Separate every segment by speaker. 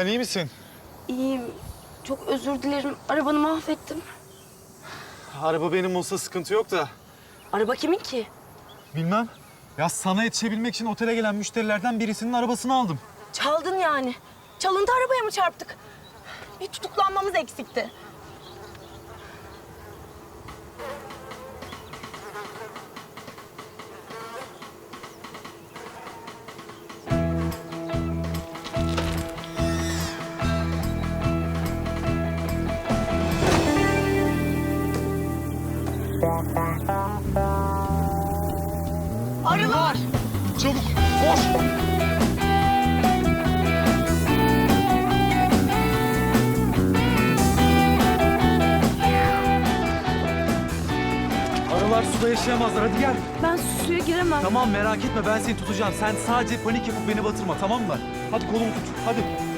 Speaker 1: Sen iyi misin?
Speaker 2: İyiyim. Çok özür dilerim. Arabanı mahvettim.
Speaker 1: Araba benim olsa sıkıntı yok da.
Speaker 2: Araba kimin ki?
Speaker 1: Bilmem. Ya sana yetişebilmek için otele gelen müşterilerden birisinin arabasını aldım.
Speaker 2: Çaldın yani. Çalıntı arabaya mı çarptık? Bir tutuklanmamız eksikti.
Speaker 1: Yaşayamazlar. Hadi gel.
Speaker 2: Ben suya giremem.
Speaker 1: Tamam merak etme ben seni tutacağım. Sen sadece panik yapıp beni batırma tamam mı? Hadi kolumu tut. Hadi.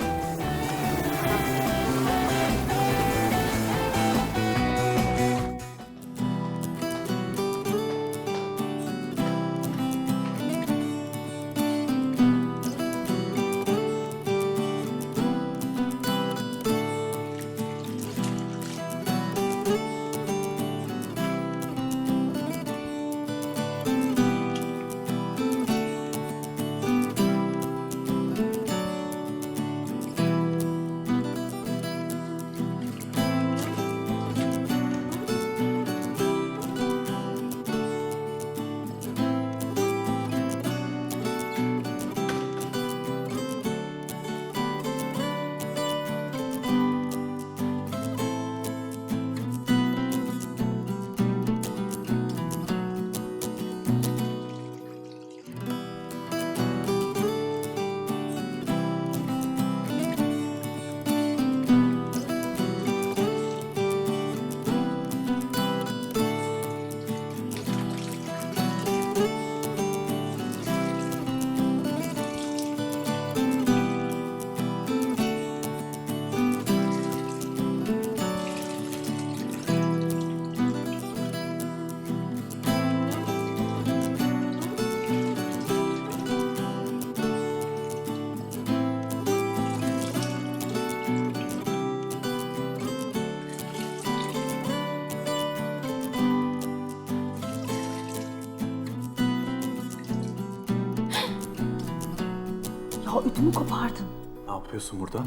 Speaker 2: Ödümü kopardın.
Speaker 1: Ne yapıyorsun burada?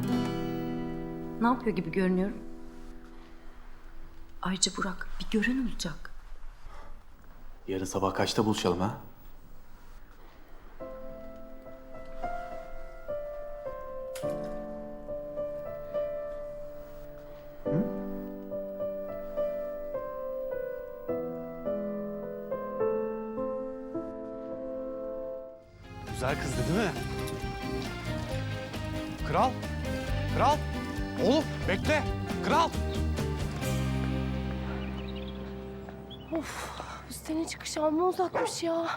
Speaker 2: Ne yapıyor gibi görünüyorum? Ayrıca Burak bir gören olacak.
Speaker 1: Yarın sabah kaçta buluşalım ha? Güzel kızdı değil mi? Kral! Kral! Oğlum bekle! Kral!
Speaker 2: Senin çıkış amma uzakmış ya.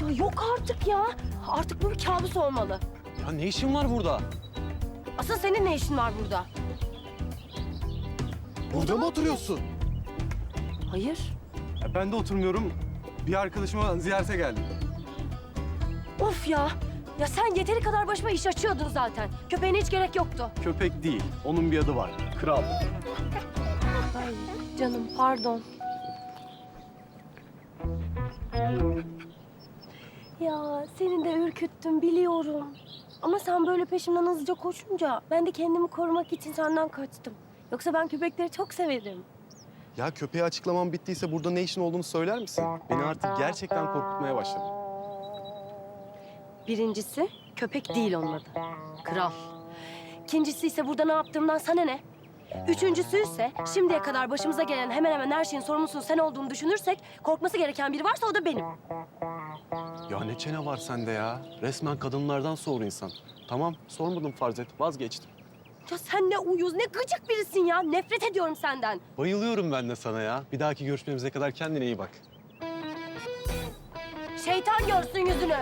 Speaker 2: Ya yok artık ya. Artık bu bir kabus olmalı.
Speaker 1: Ya ne işin var burada?
Speaker 2: Asıl senin ne işin var burada?
Speaker 1: Burada mı oturuyorsun?
Speaker 2: Hayır.
Speaker 3: Ya ben de oturmuyorum. Bir arkadaşıma ziyarete geldim.
Speaker 2: Of ya. Ya sen yeteri kadar başıma iş açıyordun zaten. Köpeğine hiç gerek yoktu.
Speaker 3: Köpek değil, onun bir adı var. Kral.
Speaker 2: Ay canım pardon. Ya seni de ürküttüm biliyorum. Ama sen böyle peşimden hızlıca koşunca ben de kendimi korumak için senden kaçtım. Yoksa ben köpekleri çok severim.
Speaker 3: Ya köpeğe açıklamam bittiyse burada ne işin olduğunu söyler misin? Beni artık gerçekten korkutmaya başladı.
Speaker 2: Birincisi köpek değil onun adı. Kral. İkincisi ise burada ne yaptığımdan sana ne? Üçüncüsü ise şimdiye kadar başımıza gelen hemen hemen her şeyin sorumlusunun sen olduğunu düşünürsek korkması gereken biri varsa o da benim.
Speaker 3: Ya ne çene var sende ya? Resmen kadınlardan soğur insan. Tamam, sormadım farz et. Vazgeçtim.
Speaker 2: Ya sen ne uyuz, ne gıcık birisin ya. Nefret ediyorum senden.
Speaker 3: Bayılıyorum ben de sana ya. Bir dahaki görüşmemize kadar kendine iyi bak.
Speaker 2: Şeytan görsün yüzünü.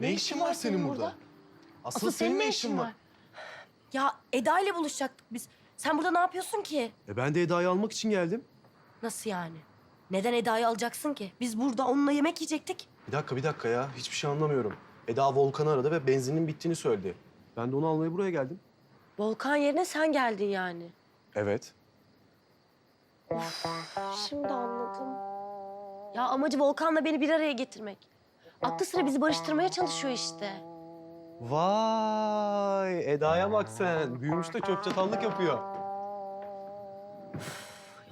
Speaker 3: Ne işin var senin burada? Asıl, senin ne işin var?
Speaker 2: Ya Eda ile buluşacaktık biz. Sen burada ne yapıyorsun ki?
Speaker 3: E ben de Eda'yı almak için geldim.
Speaker 2: Nasıl yani? Neden Eda'yı alacaksın ki? Biz burada onunla yemek yiyecektik.
Speaker 3: Bir dakika bir dakika ya. Hiçbir şey anlamıyorum. Eda Volkan'ı aradı ve benzinin bittiğini söyledi. Ben de onu almaya buraya geldim.
Speaker 2: Volkan yerine sen geldin yani.
Speaker 3: Evet.
Speaker 2: Şimdi anladım. Ya amacı Volkan'la beni bir araya getirmek. Aklı sıra bizi barıştırmaya çalışıyor işte.
Speaker 3: Vay Eda'ya bak sen. Büyümüş de çöp çatallık yapıyor.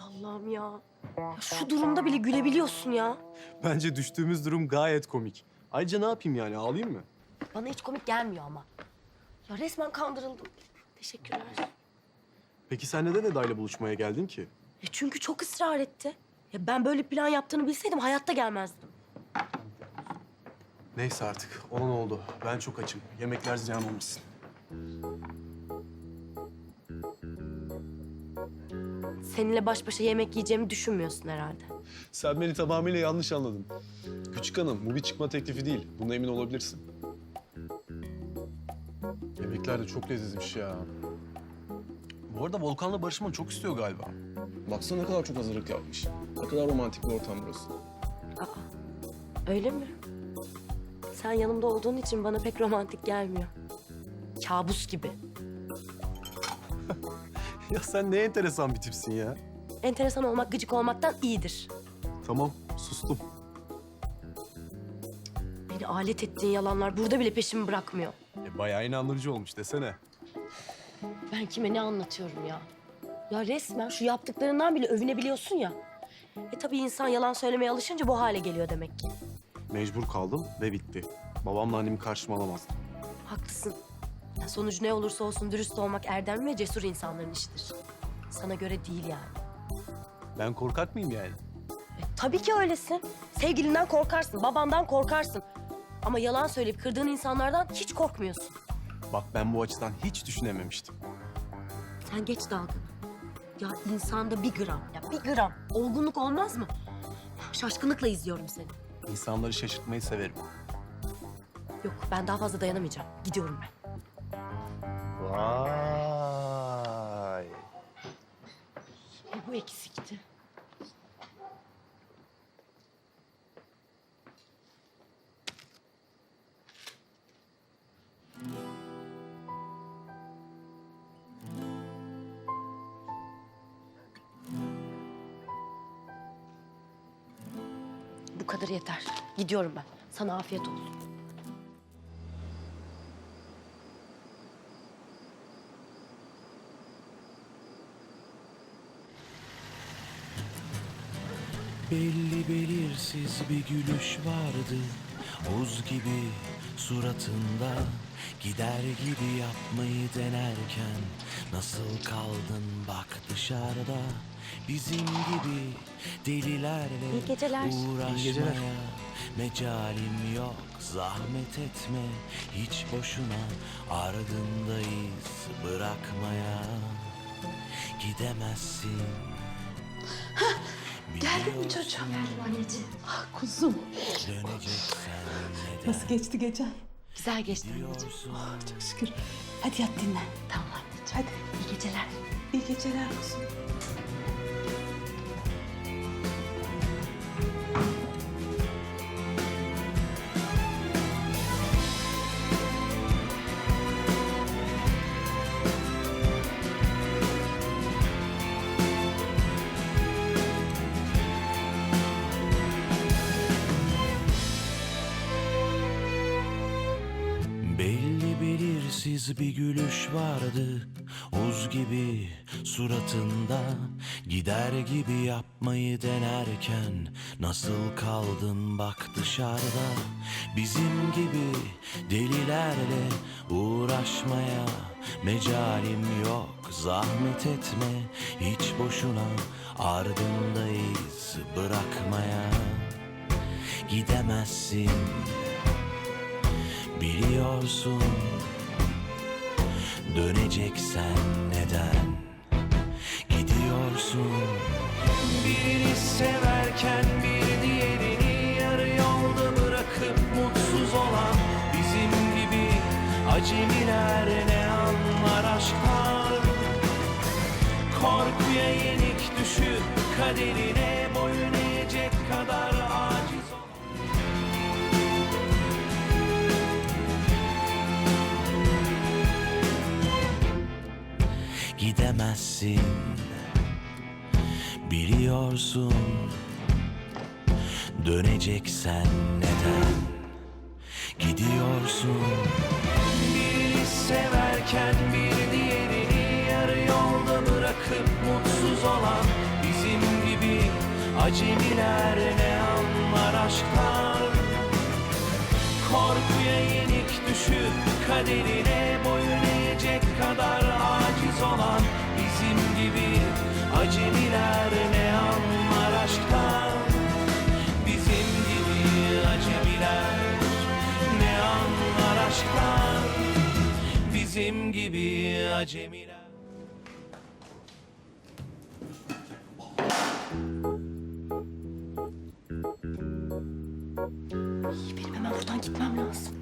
Speaker 2: Allah'ım ya. ya. Şu durumda bile gülebiliyorsun ya.
Speaker 3: Bence düştüğümüz durum gayet komik. Ayrıca ne yapayım yani ağlayayım mı?
Speaker 2: Bana hiç komik gelmiyor ama. Ya resmen kandırıldım. Teşekkürler.
Speaker 3: Peki sen neden Eda'yla buluşmaya geldin ki?
Speaker 2: E çünkü çok ısrar etti. Ya ben böyle plan yaptığını bilseydim hayatta gelmezdim.
Speaker 3: Neyse artık olan oldu. Ben çok açım. Yemekler ziyan olmasın.
Speaker 2: Seninle baş başa yemek yiyeceğimi düşünmüyorsun herhalde.
Speaker 3: Sen beni tamamıyla yanlış anladın. Küçük hanım bu bir çıkma teklifi değil. Buna emin olabilirsin. Yemekler de çok lezzetmiş ya. Bu arada Volkan'la barışmanı çok istiyor galiba. Baksana ne kadar çok hazırlık yapmış. Ne kadar romantik bir ortam burası.
Speaker 2: Aa, öyle mi? Sen yanımda olduğun için bana pek romantik gelmiyor. Kabus gibi.
Speaker 3: Ya sen ne enteresan bir tipsin ya.
Speaker 2: Enteresan olmak gıcık olmaktan iyidir.
Speaker 3: Tamam sustum.
Speaker 2: Beni alet ettiğin yalanlar burada bile peşimi bırakmıyor.
Speaker 3: E, bayağı inandırıcı olmuş desene.
Speaker 2: Ben kime ne anlatıyorum ya? Ya resmen şu yaptıklarından bile övünebiliyorsun ya. E tabii insan yalan söylemeye alışınca bu hale geliyor demek ki.
Speaker 3: Mecbur kaldım ve bitti. Babamla annemi karşıma alamazdım.
Speaker 2: Haklısın. Ya sonucu ne olursa olsun dürüst olmak erdemli ve cesur insanların işidir. Sana göre değil yani.
Speaker 3: Ben korkak mıyım yani?
Speaker 2: E, tabii ki öylesin. Sevgilinden korkarsın, babandan korkarsın. Ama yalan söyleyip kırdığın insanlardan hiç korkmuyorsun.
Speaker 3: Bak ben bu açıdan hiç düşünememiştim.
Speaker 2: Sen geç dalgını. Ya insanda bir gram, ya bir gram olgunluk olmaz mı? Şaşkınlıkla izliyorum seni.
Speaker 3: İnsanları şaşırtmayı severim.
Speaker 2: Yok ben daha fazla dayanamayacağım. Gidiyorum ben.
Speaker 3: Vay.
Speaker 2: E, bu eksikti. Kadar yeter. Gidiyorum ben. Sana afiyet olsun.
Speaker 4: Belli belirsiz bir gülüş vardı Buz gibi suratında Gider gibi yapmayı denerken Nasıl kaldın bak dışarıda? Bizim gibi delilerle
Speaker 2: İyi geceler.
Speaker 4: uğraşmaya Mecalim yok. Zahmet etme Hiç boşuna ardındayız bırakmaya. Gidemezsin
Speaker 5: Geldi mi çocuğum? Ah kuzum.
Speaker 4: Döneceksen neden
Speaker 5: Nasıl geçti gece?
Speaker 2: Güzel geçti anneciğim.
Speaker 4: diyorsun?
Speaker 5: Çok şükür. Hadi yat dinlen. Tamam anneciğim. Hadi.
Speaker 2: İyi geceler.
Speaker 5: İyi geceler kuzum.
Speaker 4: Bir gülüş vardı. Uz gibi suratında Gider gibi yapmayı denerken Nasıl kaldın bak dışarıda. Bizim gibi delilerle uğraşmaya Mecalim yok. Zahmet etme Hiç boşuna ardındayız bırakmaya. Gidemezsin biliyorsun Döneceksen neden gidiyorsun? Birini severken bir diğerini yarı yolda bırakıp mutsuz olan Bizim gibi acemiler ne anlar aşktan? Korkuya yenik düşüp kaderine Gidemezsin. Biliyorsun Döneceksen neden Gidiyorsun? Birini severken bir diğerini yarı yolda bırakıp mutsuz olan Bizim gibi acemiler ne anlar aşktan? Korkuya yenik düşüp kaderine boyun olan Bizim gibi acemiler ne anlar aşktan Bizim gibi acemiler ne anlar aşktan Bizim gibi acemiler.
Speaker 2: Benim hemen buradan gitmem lazım.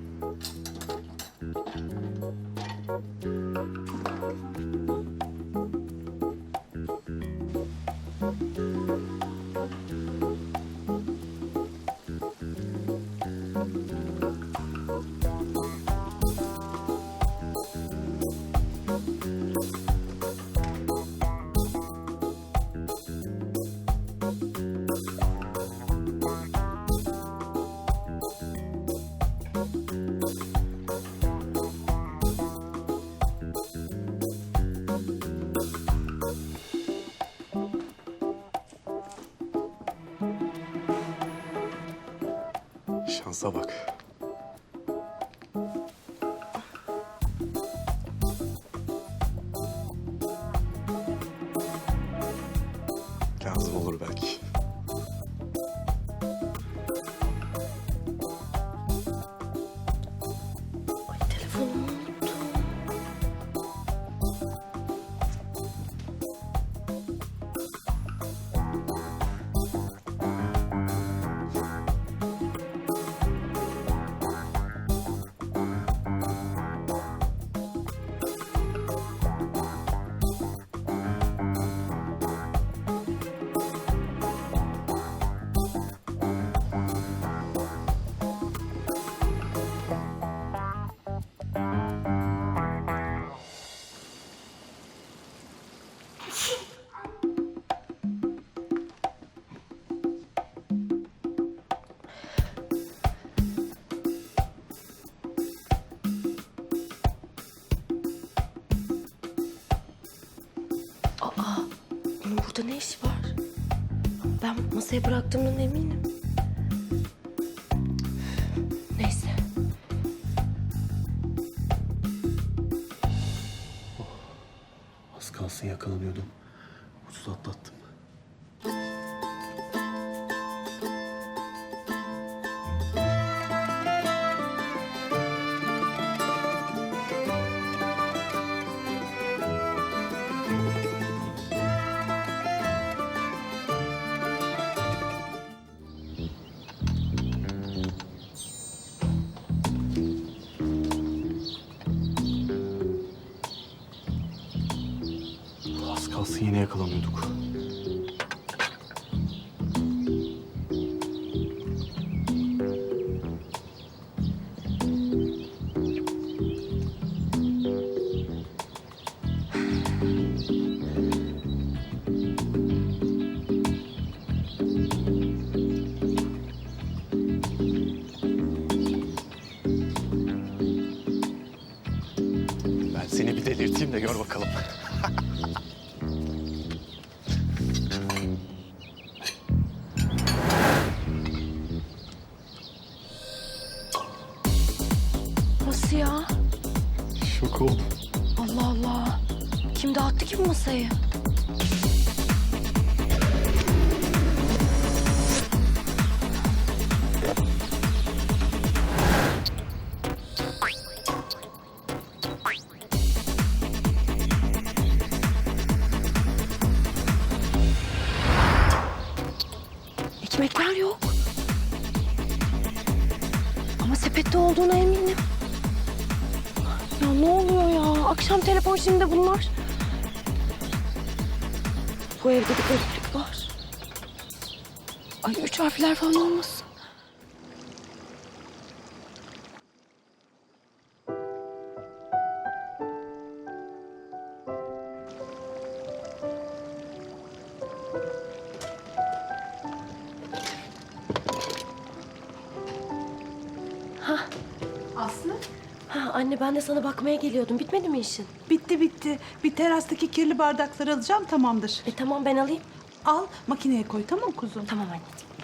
Speaker 2: Masaya bıraktığımdan eminim. Neyse.
Speaker 3: Az kalsın yakalanıyordum. Yine yakalanıyorduk.
Speaker 2: Masayı? Ekmekler yok. Ama sepette olduğuna eminim. Ya ne oluyor ya? Akşam telefon şimdi bunlar. Bu evde bir gariplik var. Ay üç harfler falan olmasın.
Speaker 5: Aslı?
Speaker 2: Ha, anne ben de sana bakmaya geliyordum. Bitmedi mi işin?
Speaker 5: Bitti bitti. Bir terastaki kirli bardakları alacağım tamamdır.
Speaker 2: E tamam ben alayım.
Speaker 5: Al makineye koy tamam kuzum?
Speaker 2: Tamam anneciğim.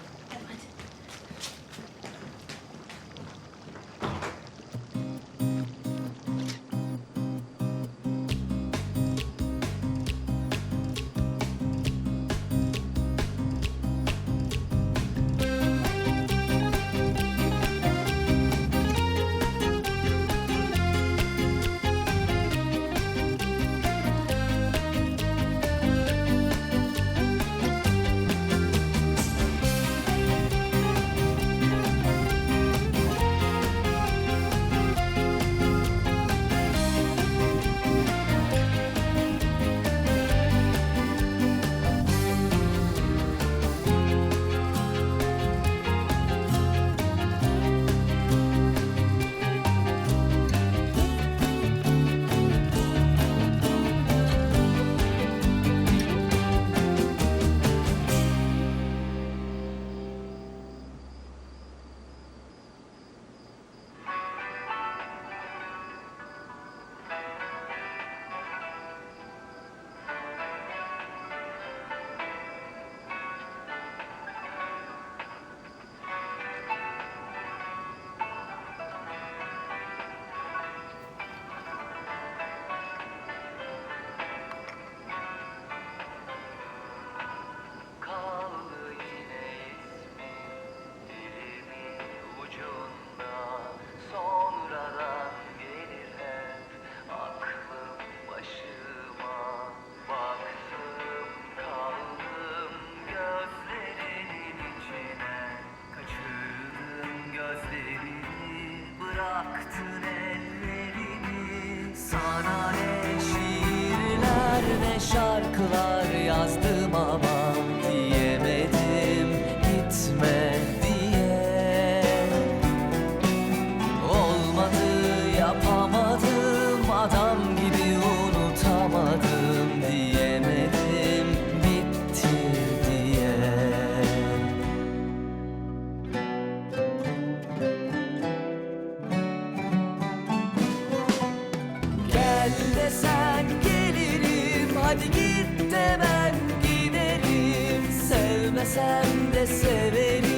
Speaker 6: Hadi git de ben giderim. Sevmesem de severim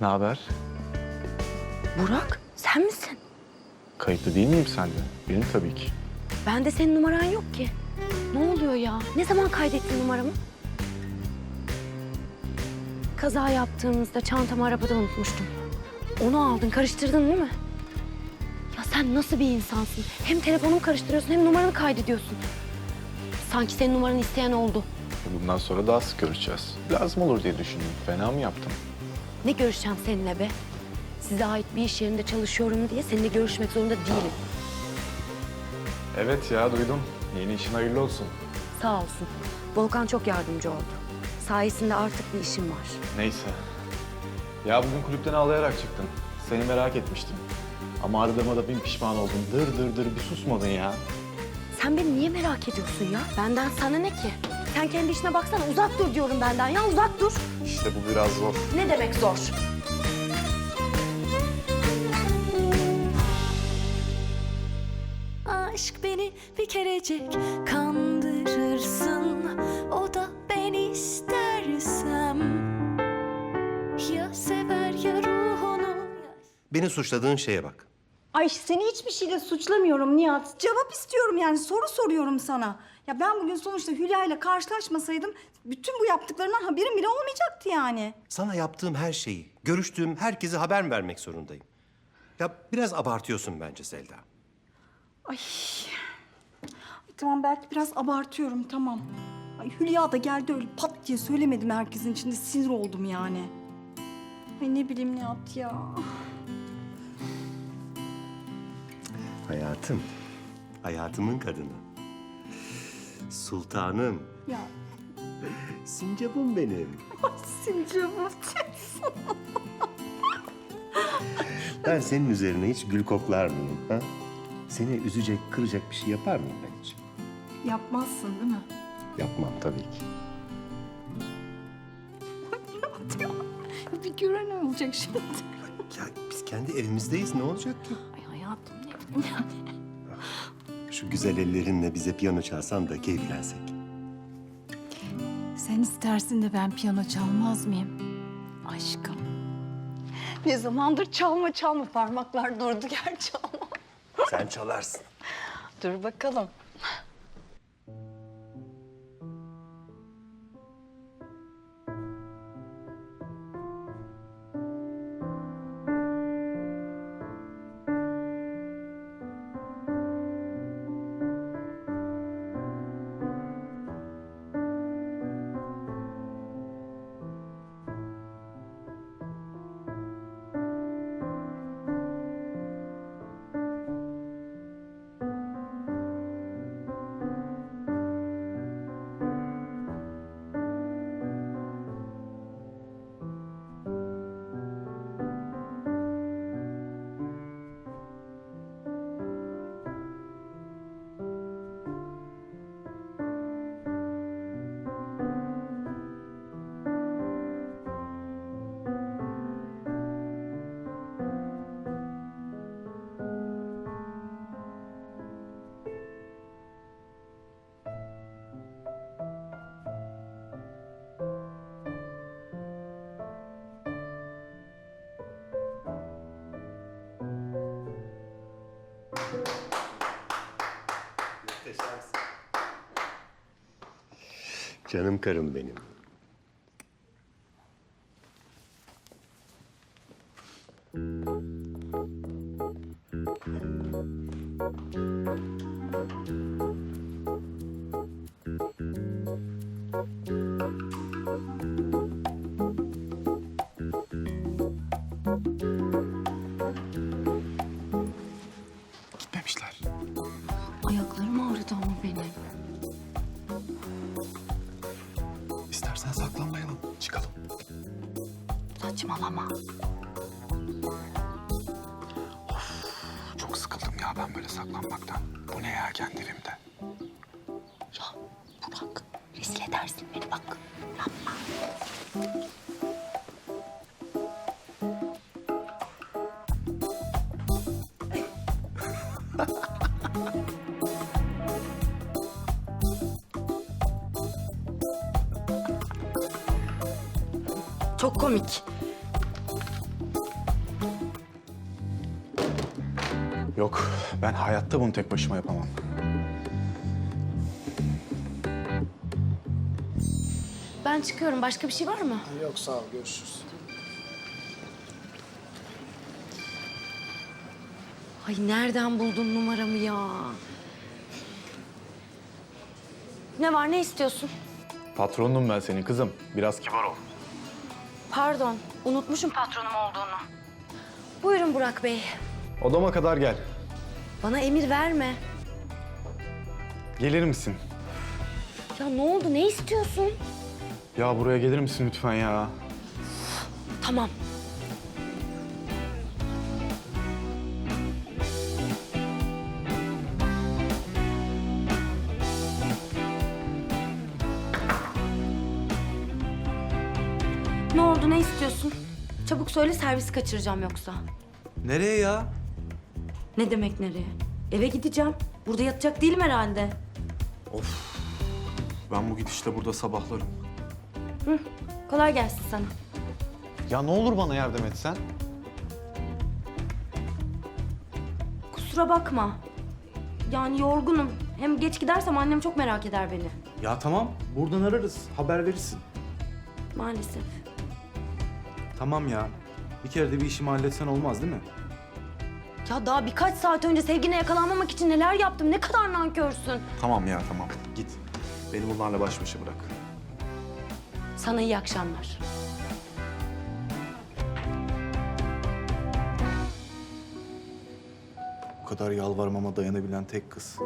Speaker 6: Ne
Speaker 7: haber?
Speaker 8: Burak sen misin?
Speaker 7: Kayıtlı değil miyim sende? Benim tabii ki.
Speaker 8: Bende senin numaran yok ki. Ne oluyor ya? Ne zaman kaydettin numaramı? Kaza yaptığımızda çantamı arabada unutmuştum. Onu aldın, karıştırdın değil mi? Ya sen nasıl bir insansın? Hem telefonumu karıştırıyorsun hem numaranı kaydediyorsun. Sanki senin numaranı isteyen oldu.
Speaker 7: Bundan sonra daha sık görüşeceğiz. Lazım olur diye düşündüm. Fena mı yaptım?
Speaker 8: Ne görüşeceğim seninle be? Size ait bir iş yerinde çalışıyorum diye seninle görüşmek zorunda değilim.
Speaker 7: Evet ya duydum. Yeni işin hayırlı olsun.
Speaker 8: Sağ olsun. Volkan çok yardımcı oldu. Sayesinde artık bir işim var.
Speaker 7: Neyse. Ya bugün kulüpten ağlayarak çıktın. Seni merak etmiştim. Ama aradığıma da bin pişman oldum. Dır dır dır bir susmadın ya.
Speaker 8: Sen beni niye merak ediyorsun ya? Benden sana ne ki? Sen kendi işine baksana. Uzak dur diyorum benden ya. Uzak dur.
Speaker 7: İşte bu biraz zor.
Speaker 8: Ne demek zor?
Speaker 9: Aşk beni bir kerecik kandırırsın O da ben istersem Ya sever ya ruhunu
Speaker 10: Beni suçladığın şeye bak.
Speaker 5: Ay seni hiçbir şeyle suçlamıyorum Nihat. Cevap istiyorum yani soru soruyorum sana. Ya ben bugün sonuçta Hülya ile karşılaşmasaydım bütün bu yaptıklarından haberim bile olmayacaktı yani.
Speaker 10: Sana yaptığım her şeyi, görüştüğüm herkese haber mi vermek zorundayım? Ya biraz abartıyorsun bence Selda.
Speaker 5: Ay. Tamam belki biraz abartıyorum tamam. Ay Hülya da geldi öyle pat diye söylemedim herkesin içinde sinir oldum yani. Ay ne bileyim Nihat ya.
Speaker 10: Hayatım, hayatımın kadını. Sultanım,
Speaker 5: Ya
Speaker 10: sincapım benim.
Speaker 5: sincapım.
Speaker 10: Ben senin üzerine hiç gül koklar mıyım? Ha? Seni üzecek, kıracak bir şey yapar mıyım ben hiç?
Speaker 5: Yapmazsın değil mi?
Speaker 10: Yapmam tabii ki.
Speaker 5: Bir gören olacak şimdi?
Speaker 10: Ya biz kendi evimizdeyiz, ne olacak ki? Şu güzel ellerinle bize piyano çalsan da keyiflensek.
Speaker 5: Sen istersin de ben piyano çalmaz mıyım? Aşkım. Ne zamandır çalma çalma parmaklar durdu gerçi ama.
Speaker 10: Sen çalarsın.
Speaker 5: Dur bakalım.
Speaker 10: Canım karım benim.
Speaker 7: Gitmemişler.
Speaker 8: Ayaklarım ağrıdı ama benim. Saçmalama.
Speaker 7: Çok sıkıldım ya ben böyle saklanmaktan. Bu ne ya kendi evimde?
Speaker 8: Burak rezil edersin beni bak.
Speaker 7: Bunu tek başıma yapamam.
Speaker 8: Ben çıkıyorum. Başka bir şey var mı?
Speaker 11: Yok sağ ol görüşürüz.
Speaker 8: Ay nereden buldun numaramı ya? Ne var ne istiyorsun?
Speaker 7: Patronum ben senin kızım. Biraz kibar ol.
Speaker 8: Pardon, unutmuşum patronum olduğunu. Buyurun Burak Bey.
Speaker 7: Odama kadar gel.
Speaker 8: Bana emir verme.
Speaker 7: Gelir misin?
Speaker 8: Ya ne oldu, ne istiyorsun?
Speaker 7: Ya buraya gelir misin lütfen ya?
Speaker 8: Tamam. Ne oldu, ne istiyorsun? Çabuk söyle, servisi kaçıracağım yoksa.
Speaker 1: Nereye ya?
Speaker 8: Ne demek nereye? Eve gideceğim. Burada yatacak değilim herhalde.
Speaker 1: Ben bu gidişle burada sabahlarım.
Speaker 8: Kolay gelsin sana.
Speaker 7: Ya ne olur bana yardım etsen.
Speaker 8: Kusura bakma. Yani yorgunum. Hem geç gidersem annem çok merak eder beni.
Speaker 1: Ya tamam, buradan ararız. Haber verirsin.
Speaker 8: Maalesef.
Speaker 1: Tamam ya. Bir kere de bir işimi halletsen olmaz değil mi?
Speaker 8: Ya daha birkaç saat önce sevgine yakalanmamak için neler yaptım? Ne kadar nankörsün.
Speaker 1: Tamam ya tamam. Git. Beni bunlarla baş başa bırak.
Speaker 8: Sana iyi akşamlar.
Speaker 1: Bu kadar yalvarmama dayanabilen tek kız.